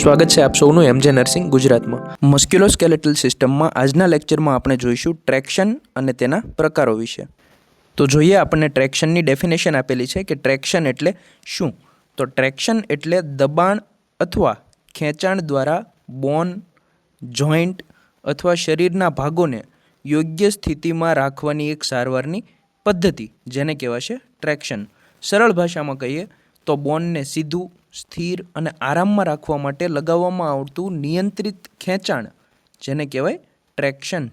સ્વાગત છે આપ સૌનું એમજે નર્સિંગ ગુજરાતમાં. મસ્ક્યુલોસ્કેલેટલ સિસ્ટમમાં આજના લેક્ચરમાં આપણે જોઈશું ટ્રેક્શન અને તેના પ્રકારો વિશે. તો જોઈએ આપણને ટ્રેક્શનની ડેફિનેશન આપેલી છે કે ટ્રેક્શન એટલે શું? તો ટ્રેક્શન એટલે દબાણ અથવા ખેંચાણ દ્વારા બોન જોઈન્ટ અથવા શરીરના ભાગોને યોગ્ય સ્થિતિમાં રાખવાની એક સારવારની પદ્ધતિ, જેને કહેવાશે ટ્રેક્શન સરળ ભાષામાં કહીએ તો બોનને સીધું સ્થિર અને આરામમાં રાખવા માટે લગાવવામાં આવતું નિયંત્રિત ખેંચાણ, જેને કહેવાય ટ્રેક્શન.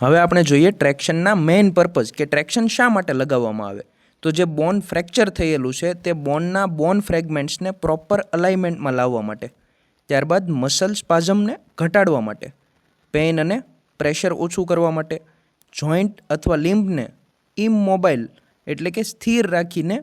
હવે આપણે જોઈએ ટ્રેક્શનના મેઇન પર્પઝ કે ટ્રેક્શન શા માટે લગાવવામાં આવે? તો જે બોન ફ્રેક્ચર થયેલું છે, તે બોનના બોન ફ્રેગમેન્ટ્સને પ્રોપર અલાઇમેન્ટમાં લાવવા માટે, ત્યારબાદ મસલ સ્પાઝમને ઘટાડવા માટે, પેઇન અને પ્રેશર ઓછું કરવા માટે, જોઈન્ટ અથવા લિમ્બને ઇમમોબાઈલ એટલે કે સ્થિર રાખીને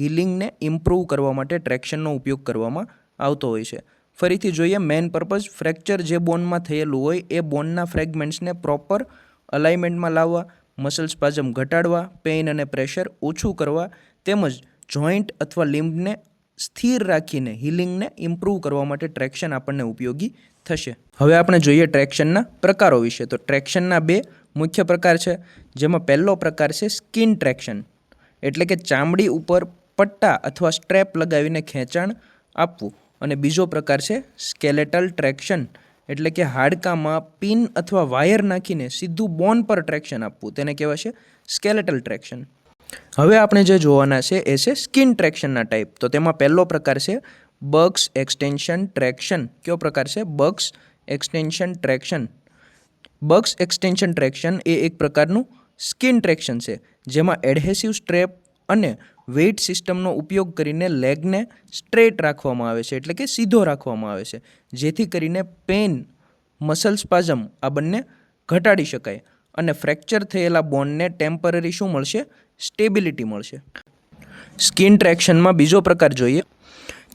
હિલિંગને ઇમ્પ્રૂવ કરવા માટે ટ્રેક્શનનો ઉપયોગ કરવામાં આવતો હોય છે. ફરીથી જોઈએ મેઇન પર્પઝ ફ્રેક્ચર જે બોનમાં થયેલું હોય, એ બોનના ફ્રેગમેન્ટ્સને પ્રોપર અલાઇમેન્ટમાં લાવવા મસલ સ્પાઝમ ઘટાડવા પેઇન અને પ્રેશર ઓછું કરવા તેમજ જોઈન્ટ અથવા લિમ્બને સ્થિર રાખીને હિલિંગને ઇમ્પ્રૂવ કરવા માટે ટ્રેક્શન આપણને ઉપયોગી થશે. હવે આપણે જોઈએ ટ્રેક્શનના પ્રકારો વિશે. તો ટ્રેક્શનના બે મુખ્ય પ્રકાર છે, જેમાં પહેલો પ્રકાર છે સ્કિન ટ્રેક્શન એટલે કે ચામડી ઉપર પટ્ટા અથવા સ્ટ્રેપ લગાવીને ખેંચાણ આપવું. અને બીજો પ્રકાર છે સ્કેલેટલ ટ્રેક્શન, એટલે કે હાડકામાં પિન અથવા વાયર નાખીને સીધું બોન પર ટ્રેક્શન આપવું. તેને કહેવાશે સ્કેલેટલ ટ્રેક્શન. હવે આપણે જે જોવાના છે એ છે સ્કિન ટ્રેક્શનના ટાઈપ. તો તેમાં પહેલો પ્રકાર છે બક્સ એક્સટેન્શન ટ્રેક્શન. કયો પ્રકાર છે? Buck's extension traction. Buck's extension traction એ એક પ્રકારનું સ્કિન ટ્રેક્શન છે, જેમાં એડહેસિવ સ્ટ્રેપ અને વેઇટ સિસ્ટમનો ઉપયોગ કરીને લેગને સ્ટ્રેટ રાખવામાં આવે છે, એટલે કે સીધો રાખવામાં આવે છે, જેથી કરીને પેન મસલ સ્પાઝમ આ બંને ઘટાડી શકાય અને ફ્રેક્ચર થયેલા બોનને ટેમ્પરરી શું મળશે? સ્ટેબિલિટી મળશે. સ્કિન ટ્રેક્શનમાં બીજો પ્રકાર જોઈએ,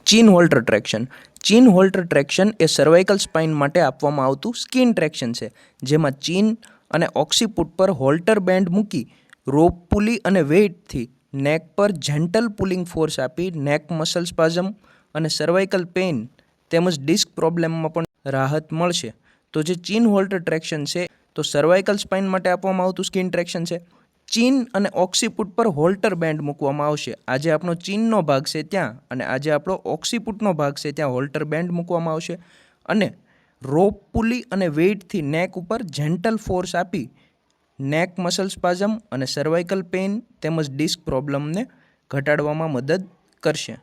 chin halter traction. Chin halter traction એ સર્વાઇકલ સ્પાઇન માટે આપવામાં આવતું સ્કિન ટ્રેક્શન છે, જેમાં ચીન અને ઓક્સીપુટ પર હોલ્ટર બેન્ડ મૂકી રોપ પુલી અને વેઇટથી નેક પર જેન્ટલ પુલિંગ ફોર્સ આપી નેક મસલ સ્પાઝમ અને સર્વાઇકલ પેઇન તેમજ ડિસ્ક પ્રોબ્લેમમાં પણ રાહત મળશે. તો જે ચીન હોલ્ટર ટ્રેક્શન છે, તો સર્વાઇકલ સ્પાઇન માટે આપવામાં આવતું સ્કિન ટ્રેક્શન છે. ચીન અને ઓક્સીપુટ પર હોલ્ટર બેન્ડ મૂકવામાં આવશે. આજે આપણો ચીનનો ભાગ છે ત્યાં અને આજે આપણો ઓક્સીપુટનો ભાગ છે ત્યાં હોલ્ટર બેન્ડ મૂકવામાં આવશે. અને રોપ પુલી અને વેઇટથી નેક ઉપર જેન્ટલ ફોર્સ આપી નેક મસલ સ્પાઝમ અને સર્વાઇકલ પેઇન તેમજ ડિસ્ક પ્રોબ્લેમને ઘટાડવામાં મદદ કરશે.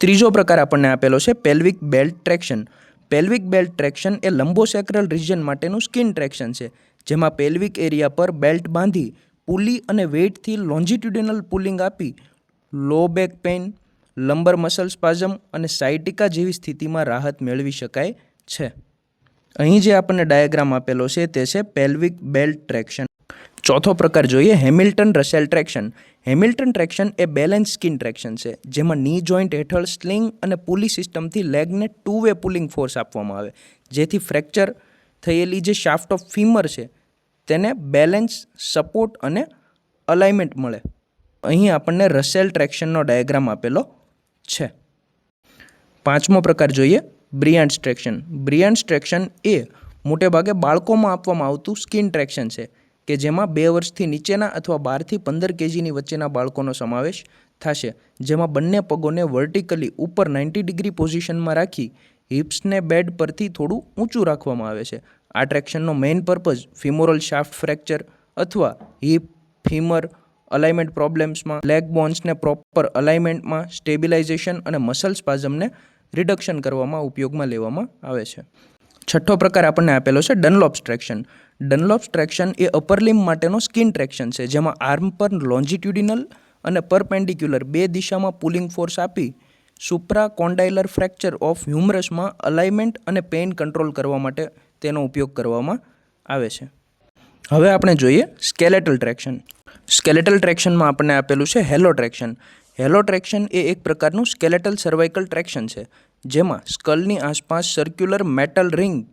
ત્રીજો પ્રકાર આપણને આપેલો છે pelvic belt traction pelvic belt traction એ લંબોસેક્રલ રિજન માટેનું સ્કિન ટ્રેક્શન છે, જેમાં પેલ્વિક એરિયા પર બેલ્ટ બાંધી પુલી અને વેઇટથી લોન્જિટ્યુડિનલ પુલિંગ આપી low back pain lumbar muscle spasm અને સાઇટિકા જેવી સ્થિતિમાં રાહત મેળવી શકાય છે. અહીં જે આપણને ડાયાગ્રામ આપેલો છે તે છે પેલ્વિક બેલ્ટ ટ્રેક્શન ચોથો પ્રકાર જોઈએ Hamilton Russell traction Hamilton traction એ બેલેન્સ સ્કિન ટ્રેક્શન છે, જેમાં ની જોઈન્ટ હેઠળ સ્લિંગ અને પુલી સિસ્ટમથી લેગને ટુ વે પુલિંગ ફોર્સ આપવામાં આવે. જેથી ફ્રેક્ચર થયેલી જે શાફ્ટ ઓફ ફીમર છે, તેને બેલેન્સ સપોર્ટ અને અલાઇમેન્ટ મળે. અહીં આપણને રસેલ ટ્રેક્શનનો ડાયાગ્રામ આપેલો છે. પાંચમો પ્રકાર જોઈએ બ્રિયાન્ડ ટ્રેક્શન બ્રિયાન્ડ ટ્રેક્શન એ મોટેભાગે બાળકોમાં આપવામાં આવતું સ્કિન ટ્રેક્શન છે, કે જેમાં બે વર્ષથી નીચેના અથવા બારથી પંદર કેજીની વચ્ચેના બાળકોનો સમાવેશ થશે. જેમાં બંને પગોને વર્ટિકલી ઉપર નાઇન્ટી ડિગ્રી પોઝિશનમાં રાખી હિપ્સને બેડ પરથી થોડું ઊંચું રાખવામાં આવે છે. આ ટ્રેક્શનનો main purpose femoral shaft fracture અથવા હિપ ફીમર અલાઇમેન્ટ પ્રોબ્લેમ્સમાં, લેગ બોન્સને પ્રોપર અલાઇમેન્ટમાં સ્ટેબિલાઇઝેશન અને મસલ સ્પાઝમને રિડક્શન કરવામાં, ઉપયોગમાં લેવામાં આવે છે. છઠ્ઠો પ્રકાર આપણને આપેલો છે ડનલોપ્સ ટ્રેક્શન ડનલોપ્સ ટ્રેક્શન એ અપર લિમ્બ માટેનો સ્કિન ટ્રેક્શન છે, જેમાં આર્મ પર લોન્જિટ્યુડિનલ અને પરપેન્ડિક્યુલર બે દિશામાં પુલિંગ ફોર્સ આપી સુપ્રા કોન્ડાઇલર ફ્રેક્ચર ઓફ હ્યુમરસમાં અલાઇમેન્ટ અને પેઇન કંટ્રોલ કરવા માટે તેનો ઉપયોગ કરવામાં આવે છે. હવે આપણે જોઈએ સ્કેલેટલ ટ્રેક્શન સ્કેલેટલ ટ્રેક્શનમાં આપણને આપેલું છે હેલો ટ્રેક્શન હેલો ટ્રેક્શન એ એક પ્રકારનું સ્કેલેટલ સર્વાઇકલ ટ્રેક્શન છે જેમાં સ્કલની આસપાસ સર્ક્યુલર મેટલ રિંગ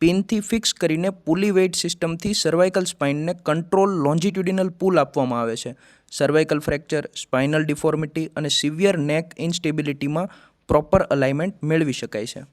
પિનથી ફિક્સ કરીને પુલી વેઇટ સિસ્ટમથી સર્વાઇકલ સ્પાઇનને કંટ્રોલ લોન્જિટ્યુડિનલ પુલ આપવામાં આવે છે. સર્વાઇકલ ફ્રેક્ચર સ્પાઇનલ ડિફોર્મિટી અને સિવિયર નેક ઇન્સ્ટેબિલિટીમાં પ્રોપર અલાઇમેન્ટ મેળવી શકાય છે.